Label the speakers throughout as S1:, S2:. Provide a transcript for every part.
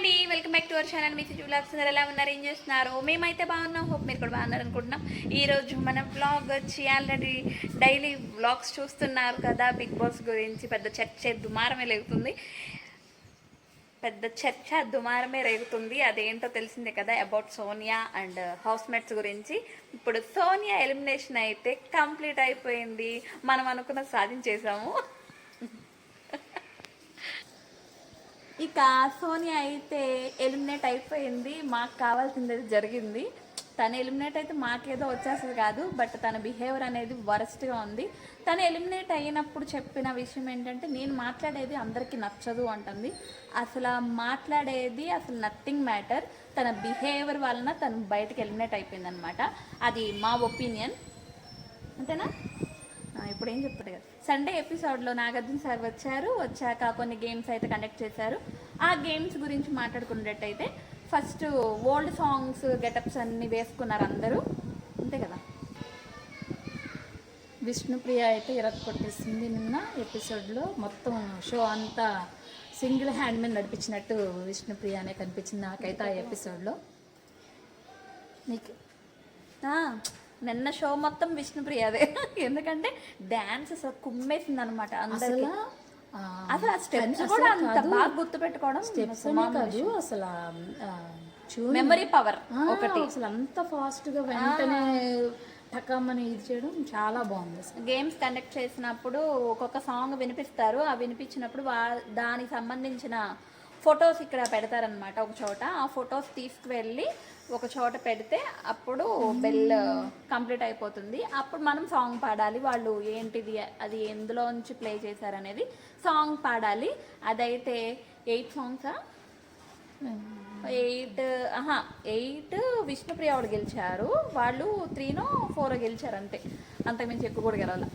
S1: అండి. Welcome back to our channel. Me city blogs ఎలా ఉన్నారు? ఏం చేస్తున్నారు? మేమైతే బాగున్నాం. హోప్ మీరు కూడా బాగున్నారు అనుకుంటున్నాం. ఈరోజు మనం మన బ్లాగ్ వచ్చి ఆల్రెడీ డైలీ బ్లాగ్స్ చూస్తున్నారు కదా. బిగ్ బాస్ గురించి పెద్ద చర్చ దుమారమే లేగుతుంది. పెద్ద చర్చ దుమారమే రేగుతుంది. అదేంటో తెలిసిందే కదా అబౌట్ సోనియా అండ్ హౌస్మేట్స్ గురించి. ఇప్పుడు సోనియా ఎలిమినేషన్ అయితే కంప్లీట్ అయిపోయింది. మనం అనుకున్న సాధించేసాము ఇక సోనియా అయితే ఎలిమినేట్ అయిపోయింది. మాకు కావాల్సింది అది జరిగింది. తను ఎలిమినేట్ అయితే మాకేదో వచ్చేస్తుంది కాదు బట్ తన బిహేవియర్ అనేది వరస్ట్గా ఉంది. తను ఎలిమినేట్ అయినప్పుడు చెప్పిన విషయం ఏంటంటే నేను మాట్లాడేది అందరికీ నచ్చదు అంటుంది. అసలు మాట్లాడేది అసలు నథింగ్ మ్యాటర్. తన బిహేవియర్ వలన తను బయటకు ఎలిమినేట్ అయిపోయింది అది మా ఒపీనియన్. అంతేనా? ఇప్పుడు ఏం చెప్తాడు కదా సండే ఎపిసోడ్లో నాగార్జున సార్ వచ్చారు వచ్చాక కొన్ని గేమ్స్ అయితే కండక్ట్ చేశారు. ఆ గేమ్స్ గురించి మాట్లాడుకున్నట్టయితే ఫస్ట్ ఓల్డ్ సాంగ్స్ గెటప్స్ అన్ని వేసుకున్నారు అందరూ. అంతే కదా.
S2: విష్ణుప్రియ అయితే ఇరగ కొట్టేసింది నిన్న ఎపిసోడ్లో మొత్తం షో అంతా సింగిల్ హ్యాండ్ మీద నడిపించినట్టు విష్ణుప్రియ అనే కనిపించింది నాకైతే ఆ ఎపిసోడ్లో నీకు?
S1: నిన్న షో మొత్తం విష్ణుప్రియదే ఎందుకంటే డ్యాన్స్ అసలు కుమ్మేసింది అనమాట
S2: అసలు? ఆ,
S1: స్టెప్స్ కూడా అంత. బాగా గుర్తుపెట్టుకోవడం
S2: స్టెప్స్ కాదు అసలు
S1: మెమరీ పవర్ ఒకటి.
S2: అసలు అంత ఫాస్ట్గా వెంటనే టకమ్మని ఇది చేయడం చాలా బాగుంది
S1: గేమ్స్ కండక్ట్ చేసినప్పుడు ఒక్కొక్క సాంగ్ వినిపిస్తారు. ఆ వినిపించినప్పుడు వా దానికి సంబంధించిన ఫొటోస్ ఇక్కడ పెడతారనమాట ఒక చోట. ఆ ఫొటోస్ తీసుకువెళ్ళి ఒక చోట పెడితే అప్పుడు బెల్ కంప్లీట్ అయిపోతుంది. అప్పుడు మనం సాంగ్ పాడాలి. వాళ్ళు ఏంటిది అది ఎందులో నుంచి ప్లే చేశారనేది సాంగ్ పాడాలి. అదైతే ఎయిట్ సాంగ్సా ఎయిట్ ఆహా ఎయిట్ విష్ణుప్రియ వాళ్ళు గెలిచారు. వాళ్ళు త్రీనో ఫోర్ గెలిచారు అంతే. అంతకుమించి ఎక్కువ కూడా గెలవాలి.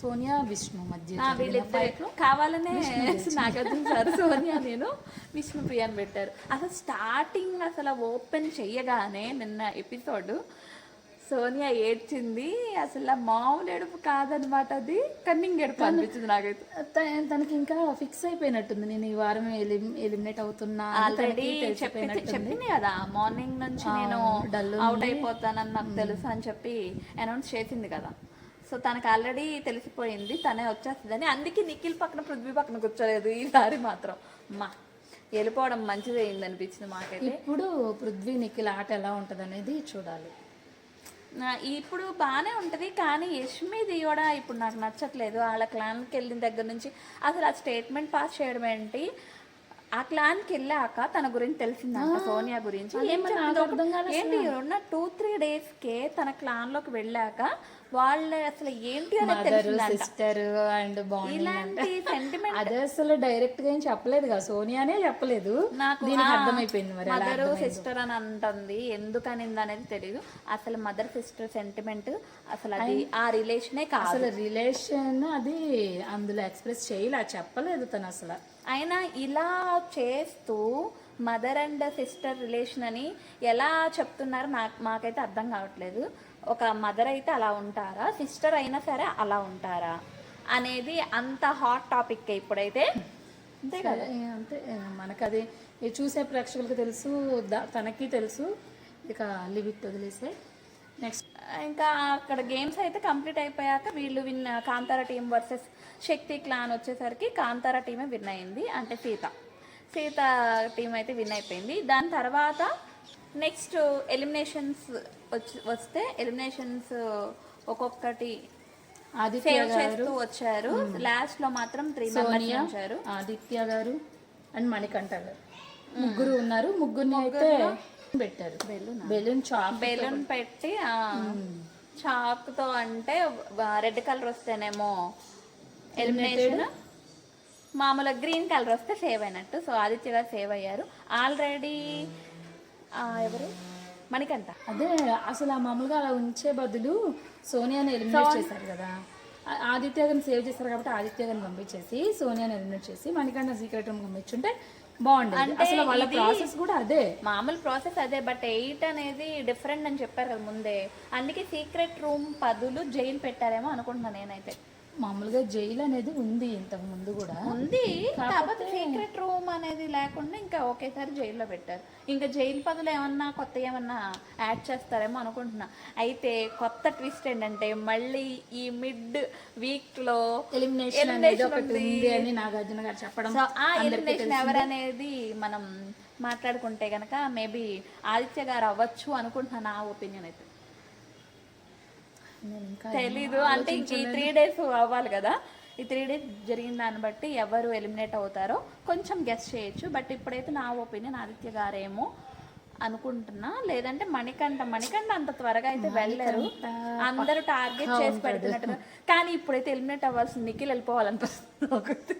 S2: సోనియా విష్ణు మధ్య
S1: వీళ్ళిద్దరు. కావాలనే నాగార్జున సార్ సోనియా నేను విష్ణుప్రియ అని పెట్టారు. అసలు స్టార్టింగ్ అసలు ఓపెన్ చెయ్యగానే నిన్న ఎపిసోడ్ సోనియా ఏడ్చింది. అసలు మామూలు ఏడుపు కాదనమాట అది. కన్నింగ్ ఏడుపు అనిపించింది నాకైతే.
S2: తనకి ఇంకా ఫిక్స్ అయిపోయినట్టుంది. నేను ఈ వారం ఎలిమినేట్ అవుతున్నా
S1: ఆల్రెడీ. చెప్పింది కదా. మార్నింగ్ నుంచి నేను అవుట్ అయిపోతానని నాకు తెలుసు అని చెప్పి అనౌన్స్ చేసింది కదా. సో తనకు ఆల్రెడీ తెలిసిపోయింది తనే వచ్చేస్తుందని. అందుకే నిఖిల్ పక్కన పృథ్వీ పక్కన కూర్చోలేదు ఈసారి మాత్రం. మా వెళ్ళిపోవడం మంచిది అయింది అనిపించింది మాకైతే.
S2: ఇప్పుడు పృథ్వీ నిఖిల్ ఆట ఎలా ఉంటది అనేది చూడాలి.
S1: నా- ఇప్పుడు బాగానే ఉంటుంది కానీ యష్మిది కూడా ఇప్పుడు నాకు నచ్చట్లేదు. వాళ్ళ క్లాన్కి వెళ్ళిన దగ్గర నుంచి అసలు ఆ స్టేట్మెంట్ పాస్ చేయడం ఏంటి? ఆ క్లాన్కి వెళ్ళాక తన గురించి తెలిసిందంట సోనియా గురించి. ఏంటి ఉన్న టూ త్రీ డేస్కే తన క్లాన్లోకి వెళ్ళాక వాళ్ళ అసలు ఏంటి
S2: సిస్టర్ అండ్
S1: ఇలాంటి సెంటిమెంట్
S2: అదే అసలు డైరెక్ట్గా ఏం చెప్పలేదు కదా సోనియానే చెప్పలేదు.
S1: నాకు
S2: అర్థమైపోయింది మరి
S1: మదర్ సిస్టర్ అని అంటుంది. ఎందుకు అనింది అనేది తెలియదు అసలు మదర్ సిస్టర్ సెంటిమెంట్ అసలు అది ఆ రిలేషనే కాదు.
S2: అసలు రిలేషన్ అది అందులో ఎక్స్ప్రెస్ చేయలే చెప్పలేదు తను అసలు.
S1: అయినా ఇలా చేస్తూ మదర్ అండ్ సిస్టర్ రిలేషన్ అని ఎలా చెప్తున్నారో నాకు మాకైతే అర్థం కావట్లేదు. ఒక మదర్ అయితే అలా ఉంటారా? సిస్టర్ అయినా సరే అలా ఉంటారా? అనేది అంత హాట్ టాపిక్ ఇప్పుడైతే. అంతే కదా?
S2: అంతే. మనకు అది చూసే ప్రేక్షకులకు తెలుసు తనకి తెలుసు. ఇక లివిట్ వదిలేసే. నెక్స్ట్
S1: ఇంకా అక్కడ గేమ్స్ అయితే కంప్లీట్ అయిపోయాక వీళ్ళు win Kantara team versus Shakti clan వచ్చేసరికి కాంతార టీమే విన్ అయింది. అంటే సీత. సీత టీం అయితే విన్ అయిపోయింది. దాని తర్వాత నెక్స్ట్ ఎలిమినేషన్స్ వచ్చి వస్తే ఎలిమినేషన్స్ ఒక్కొక్కటి
S2: ఆదిత్య
S1: సేవ్ చేస్తూ వచ్చారు. లాస్ట్లో మాత్రం త్రీ మెంబర్స్ వచ్చారు
S2: ఆదిత్య గారు అండ్ మణికంఠ గారు. ముగ్గురు ఉన్నారు. ముగ్గురిని అయితే పెట్టారు. బెలూన్? చాక్
S1: బెలూన్ పెట్టి చాక్తో అంటే రెడ్ కలర్ వస్తేనేమో ఎలిమినేషన్. మామూలుగా గ్రీన్ కలర్ వస్తే సేవ్ అయినట్టు. సో ఆదిత్య గారు సేవ్ అయ్యారు. ఆల్రెడీ ఎవరు? మణికంఠ.
S2: అదే అసలు ఆ మామూలుగా అలా ఉంచే బదులు సోనియాని ఎలిమినేట్ చేశారు కదా. ఆదిత్య గారిని సేవ్ చేశారు కాబట్టి ఆదిత్య గారిని పంపించేసి సోనియాని ఎలిమినేట్ చేసి మణికంఠ సీక్రెట్ రూమ్ పంపించుంటే బాగుండేది. అసలు వాళ్ళ ప్రాసెస్ కూడా అదే.
S1: మామూలు ప్రాసెస్ అదే బట్ ఎయిట్ అనేది డిఫరెంట్ అని చెప్పారు కదా ముందే. అందుకే సీక్రెట్ రూమ్ పదులు జైలు పెట్టారేమో అనుకుంటున్నాను నేనైతే.
S2: మామూలుగా జైలు అనేది ఉంది ఇంతకు ముందు కూడా.
S1: ఉంది. కాకపోతే సీక్రెట్ రూమ్ అనేది లేకుండా ఇంకా ఒకేసారి జైల్లో పెట్టారు. ఇంకా జైలు పదులు ఏమన్నా కొత్త ఏమన్నా యాడ్ చేస్తారేమో అనుకుంటున్నా. అయితే కొత్త ట్విస్ట్ ఏంటంటే మళ్ళీ ఈ మిడ్ వీక్లో
S2: ఎలిమినేషన్ అనేది ఒకటి ఉంది. అని నాగార్జున గారు చెప్పడం
S1: సో ఆ ఎలిమినేషన్ ఎవరనేది మనం మాట్లాడుకుంటే గనక మేబీ ఆదిత్య గారు అవ్వచ్చు అనుకుంటున్నాను నా ఒపీనియన్ అయితే. తెలీదు. అంటే ఈ త్రీ డేస్ అవ్వాలి కదా. ఈ త్రీ డేస్ జరిగిన దాన్ని బట్టి ఎవరు ఎలిమినేట్ అవుతారో కొంచెం గెస్ట్ చేయొచ్చు. బట్ ఇప్పుడైతే నా ఒపీనియన్ ఆదిత్య గారేమో అనుకుంటున్నా. లేదంటే మణికంఠ. మణికంఠ అంత త్వరగా అయితే వెళ్ళరు. అందరూ టార్గెట్ చేసి పెడుతున్నట్టు కానీ ఇప్పుడైతే ఎలిమినేట్ అవ్వాల్సిన నిఖిల్ వెళ్ళిపోవాలనిపిస్తుంది.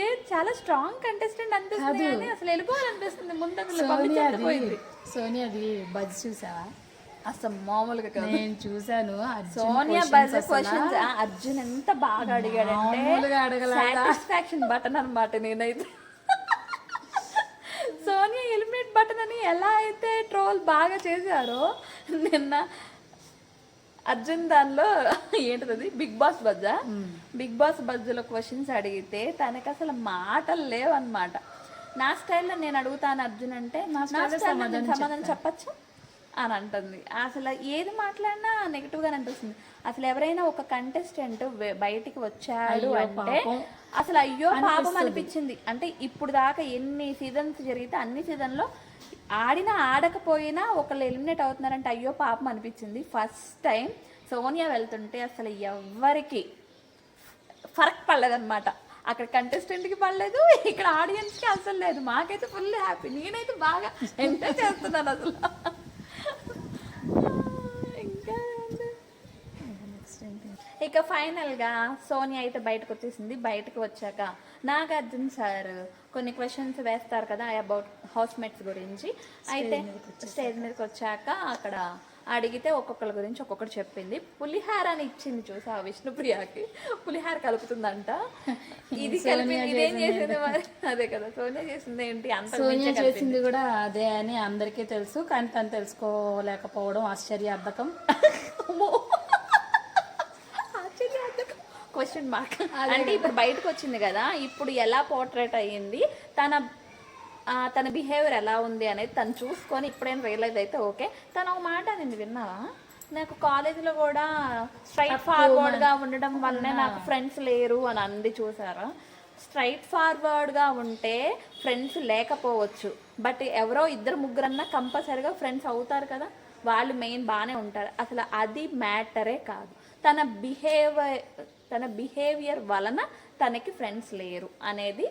S1: ఏ చాలా స్ట్రాంగ్ కంటెస్టెంట్ అనిపిస్తుంది అసలు వెళ్ళిపోవాలనిపిస్తుంది. ముందు
S2: సోనియాది బజ్ చూసావా?
S1: అసలు మామూలుగా కాదు.
S2: నేను చూసాను అర్జున్
S1: సోనియా బజ్ క్వశ్చన్స్ అర్జున్ ఎంత బాగా అడిగాడంటే? సాటిస్ఫాక్షన్ బటన్ అన్నమాట నేనైతే. సోనియా ఎలిమినేట్ బటన్ అని ఎలా అయితే ట్రోల్ బాగా చేశారో నిన్న అర్జున్ దానిలో ఏంటిది బిగ్ బాస్ బజ్జా. బిగ్ బాస్ బజ్జలో క్వశ్చన్స్ అడిగితే తనకి అసలు మాటలు లేవన్నమాట. నా స్టైల్లో నేను అడుగుతాను అర్జున్ అంటే నా స్టైల్లో సమాధానం చెప్పచ్చు? అని అంటుంది. అసలు ఏది మాట్లాడినా నెగిటివ్ గానే అనిపిస్తుంది. అసలు ఎవరైనా ఒక కంటెస్టెంట్ బయటికి వచ్చాడు అంటే అసలు అయ్యో పాపం అనిపించింది. అంటే ఇప్పుడు దాకా ఎన్ని సీజన్స్ జరిగితే అన్ని సీజన్లో ఆడినా ఆడకపోయినా ఒకళ్ళు ఎలిమినేట్ అవుతున్నారంటే అయ్యో పాపం అనిపించింది. ఫస్ట్ టైం సోనియా వెళ్తుంటే అసలు ఎవ్వరికి ఫరక్ పడలేదన్నమాట. అక్కడ కంటెస్టెంట్కి పడలేదు ఇక్కడ ఆడియన్స్కి అసలు లేదు. మాకైతే ఫుల్ హ్యాపీ నేనైతే బాగా ఎంజాయ్ చేస్తున్నాను అసలు ఇంకా ఏముంది? ఇక ఫైనల్గా సోనియా అయితే బయటకు వచ్చేసింది. బయటకు వచ్చాక నాగార్జున సార్ కొన్ని క్వశ్చన్స్ వేస్తారు కదా అబౌట్ హౌస్ మేట్స్ గురించి అయితే స్టేజ్ మీదకి వచ్చాక అక్కడ అడిగితే ఒక్కొక్కరి గురించి ఒక్కొక్కటి చెప్పింది. పులిహార అని ఇచ్చింది చూసా విష్ణుప్రియకి. పులిహార కలుపుతుందంట. ఇది చేసింది అదే కదా సోనియా చేసింది ఏంటి? అంత
S2: సోనియా చేసింది కూడా అదే అని అందరికీ తెలుసు. కానీ తను తెలుసుకోలేకపోవడం ఆశ్చర్యార్థకం.
S1: క్వశ్చన్ మార్క్ అంటే ఇప్పుడు బయటకు వచ్చింది కదా ఇప్పుడు ఎలా పోర్ట్రేట్ అయ్యింది తన తన బిహేవియర్ ఎలా ఉంది అనేది తను చూసుకొని ఇప్పుడైనా రియలైజ్ అయితే ఓకే. తను ఒక మాట అనేది విన్నావా? నాకు కాలేజీలో కూడా స్ట్రైట్ ఫార్వర్డ్గా ఉండడం వల్లనే నాకు ఫ్రెండ్స్ లేరు అని అంది చూసారా? స్ట్రైట్ ఫార్వర్డ్గా ఉంటే ఫ్రెండ్స్ లేకపోవచ్చు. బట్ ఎవరో ఇద్దరు ముగ్గురన్నా కంపల్సరీగా ఫ్రెండ్స్ అవుతారు కదా. వాళ్ళు మెయిన్ బాగానే ఉంటారు. అసలు అది మ్యాటరే కాదు. తన బిహేవియర్ తన బిహేవియర్ వలన తనకి ఫ్రెండ్స్ లేరు అనేది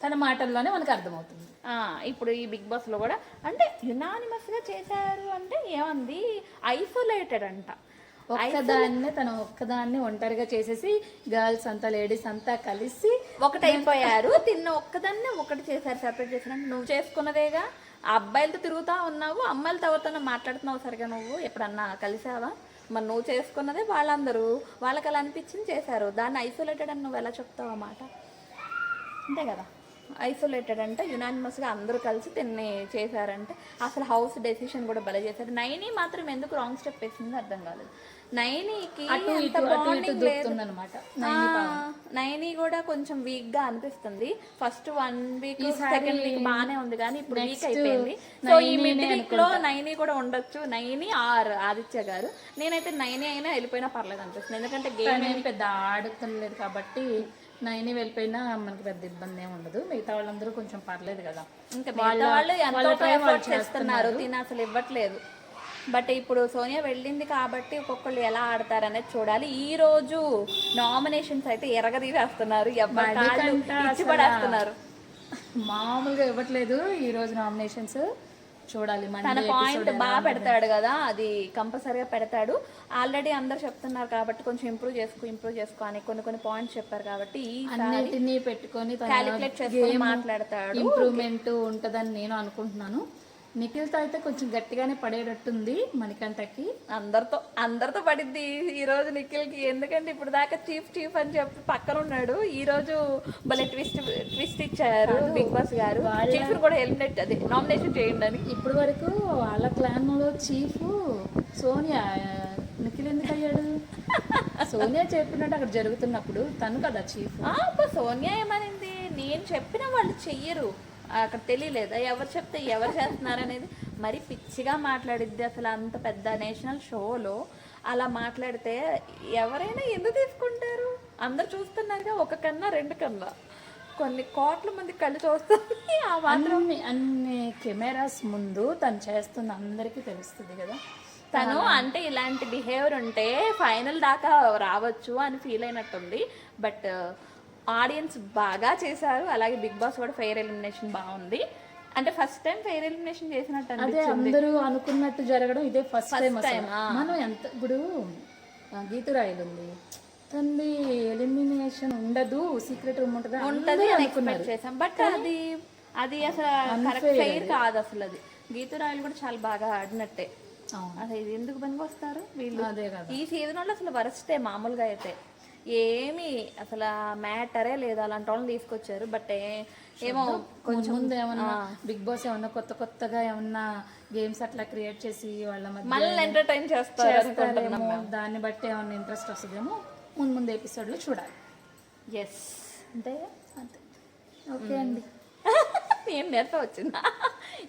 S2: తన మాటల్లోనే మనకు అర్థమవుతుంది.
S1: ఆ, ఇప్పుడు ఈ బిగ్ బాస్లో కూడా అంటే యునానిమస్గా చేశారు అంటే ఏమంది? ఐసోలేటెడ్ అంట.
S2: ఒక్కదాన్నే తను ఒక్కదాన్ని ఒంటరిగా చేసేసి గర్ల్స్ అంతా లేడీస్ అంతా కలిసి
S1: ఒకటైపోయారు తిన్న ఒక్కదాన్నే ఒకటి చేశారు సెపరేట్ చేశారు. నువ్వు చేసుకున్నదేగా? అబ్బాయిలతో తిరుగుతా ఉన్నావు అమ్మాయిలతో ఎవరితోనో మాట్లాడుతున్నావు సరిగా నువ్వు? ఎప్పుడన్నా కలిసావా? మరి నువ్వు చేసుకున్నదే వాళ్ళందరూ. వాళ్ళకి అలా అనిపించింది చేశారు. దాన్ని ఐసోలేటెడ్ అని నువ్వు ఎలా చెప్తావు అన్నమాట అంతే కదా? ఐసోలేటెడ్ అంటే యునానిమస్గా అందరూ కలిసి తిన్ని చేశారంటే అసలు హౌస్ డెసిషన్ కూడా భలే చేశారు. నైని మాత్రం ఎందుకు రాంగ్ స్టెప్ వేసిందో అర్థం కాలేదు. నైనికి నైని కూడా కొంచెం వీక్గా అనిపిస్తుంది. First one week second week బానే ఉంది కానీ ఇప్పుడు వీక్ అయిపోయింది. సో ఈ మిడ్ వీక్లో నైని కూడా ఉండొచ్చు. నైని ఆర్ ఆదిత్య గారు. నేనైతే నైని అయినా వెళ్ళిపోయినా పర్లేదు అనిపిస్తుంది. ఎందుకంటే గేమ్
S2: తనేం పెద్ద ఆడుతులేదు కాబట్టి నైని వెళ్ళిపోయినా మనకి పెద్ద ఇబ్బంది ఏమి ఉండదు. మిగతా వాళ్ళందరూ కొంచెం పర్లేదు కదా.
S1: ఇంకా మిగతా వాళ్ళు ఎంతో ఎఫర్ట్ చేస్తున్నారు. తిని అసలు ఇవ్వట్లేదు. బట్ ఇప్పుడు సోనియా వెళ్ళింది కాబట్టి ఒక్కొక్కళ్ళు ఎలా ఆడతారనేది చూడాలి. ఈ రోజు నామినేషన్స్ అయితే ఎరగదీసేస్తున్నారు. ఎవరి కాళ్ళు ఇచ్చి పడేస్తున్నారు
S2: మామూలుగా ఇవ్వట్లేదు ఈ రోజు నామినేషన్స్. చూడాలి
S1: తన పాయింట్ బాగా పెడతాడు కదా అది కంపల్సరీగా పెడతాడు. ఆల్రెడీ అందరు చెప్తున్నారు కాబట్టి కొంచెం ఇంప్రూవ్ చేసుకో ఇంప్రూవ్ చేసుకో అని కొన్ని కొన్ని పాయింట్స్ చెప్పారు కాబట్టి
S2: అన్నిటినీ పెట్టుకొని
S1: క్యాలిక్యులేట్ చేసుకొని మాట్లాడతాడు.
S2: ఇంప్రూవ్మెంట్ ఉంటుందని నేను అనుకుంటున్నాను. నిఖిల్తో అయితే కొంచెం గట్టిగానే పడేటట్టుంది మణికంఠకి.
S1: అందరితో అందరితో పడిద్ది ఈ రోజు నిఖిల్కి. ఎందుకంటే ఇప్పుడు దాకా చీఫ్ చీఫ్ అని చెప్పి పక్కన ఉన్నాడు. ఈ రోజు భలే ట్విస్ట్ ట్విస్ట్ ఇచ్చారు బిగ్ బాస్ గారు. చీఫ్ కూడా ఎలిమినేట్ అదే నామినేషన్ చేయండి అని
S2: ఇప్పటి వరకు వాళ్ళ క్లాన్లో చీఫ్ సోనియా. నిఖిల్ ఎందుకు అయ్యాడు? సోనియా చెప్పినట్టు అక్కడ జరుగుతున్నప్పుడు తను కదా చీఫ్.
S1: సోనియా ఏమనింది? నేను చెప్పిన వాళ్ళు చెయ్యరు. అక్కడ తెలియలేదా? ఎవరు చెప్తే ఎవరు చేస్తున్నారు అనేది మరి పిచ్చిగా మాట్లాడిద్ది అసలు అంత పెద్ద నేషనల్ షోలో. అలా మాట్లాడితే ఎవరైనా ఎందుకు తీసుకుంటారు? అందరు చూస్తున్నారుగా ఒక కన్నా రెండు కన్నా. కొన్ని కోట్ల మంది కళ్ళు చూస్తుంది ఆ మాత్రం.
S2: అన్ని కెమెరాస్ ముందు తను చేస్తున్న అందరికీ తెలుస్తుంది కదా.
S1: తను అంటే ఇలాంటి బిహేవియర్ ఉంటే ఫైనల్ దాకా రావచ్చు అని ఫీల్ అయినట్టుంది. బట్ ఆడియన్స్ బాగా చేశారు. అలాగే బిగ్ బాస్ కూడా ఫెయిర్ ఎలిమినేషన్ బాగుంది. అంటే ఫస్ట్ టైం ఫెయిర్ ఎలిమినేషన్ చేసినట్టు
S2: అదే అందరూ అనుకున్నట్టు జరగడం ఇదే ఫస్ట్ టైం మనం ఎంత ఇప్పుడు గీతురాయిలు ఉంది తనది ఎలిమినేషన్ ఉండదు సీక్రెట్ రూమ్ ఉంటుందా
S1: ఉంటది
S2: అనుకున్నారు.
S1: చేసాం బట్ అది అది అసలు కరెక్ట్ ఫెయిర్ కాదు అసలు అది. గీతురాయలు కూడా చాలా బాగా ఆడినట్టే.
S2: అవును.
S1: అసలు ఇది ఎందుకు పనికి వస్తారు వీళ్ళు? ఈ సీజన్ వాళ్ళు అసలు వరస్టే మామూలుగా అయితే. ఏమి అసలు మ్యాటరే లేదు. అలాంటి వాళ్ళని తీసుకొచ్చారు. బట్ ఏమో
S2: కొంచెం ముందు ఏమన్నా బిగ్ బాస్ ఏమన్నా కొత్త కొత్తగా ఏమన్నా గేమ్స్ అట్లా క్రియేట్ చేసి వాళ్ళ మధ్య
S1: మనల్ని ఎంటర్టైన్ చేస్తారు
S2: దాన్ని బట్టి ఏమన్నా ఇంట్రెస్ట్ వస్తుందేమో ముందు ముందు ఎపిసోడ్లో చూడాలి.
S1: ఎస్
S2: అంతే? అంతే. ఓకే అండి.
S1: ఏం నేర్పం వచ్చిందా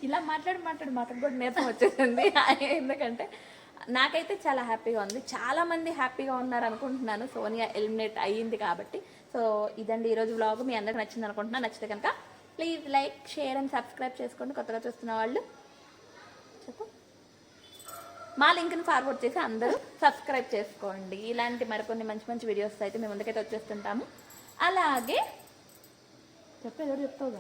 S1: ఇలా మాట్లాడి మాట్లాడి మాట్లాడి కూడా నేర్పం వచ్చేసింది ఎందుకంటే నాకైతే చాలా హ్యాపీగా ఉంది. చాలా మంది హ్యాపీగా ఉన్నారు అనుకుంటున్నాను. సోనియా ఎలిమినేట్ అయ్యింది కాబట్టి. సో ఇదండి ఈరోజు వ్లాగ్ మీ అందరికి నచ్చింది అనుకుంటున్నా. నచ్చితే కనుక please like share and subscribe చేసుకోండి. కొత్తగా చూస్తున్న వాళ్ళు చెప్పు. మా లింక్ని ఫార్వర్డ్ చేసి అందరూ సబ్స్క్రైబ్ చేసుకోండి. ఇలాంటి మరికొన్ని మంచి మంచి వీడియోస్ అయితే మేము ముందుకైతే వచ్చేస్తుంటాము. అలాగే
S2: చెప్పేది చెప్తావు?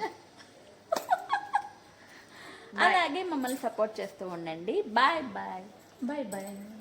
S1: అలాగే మమ్మల్ని సపోర్ట్ చేస్తూ ఉండండి. Bye bye
S2: bye bye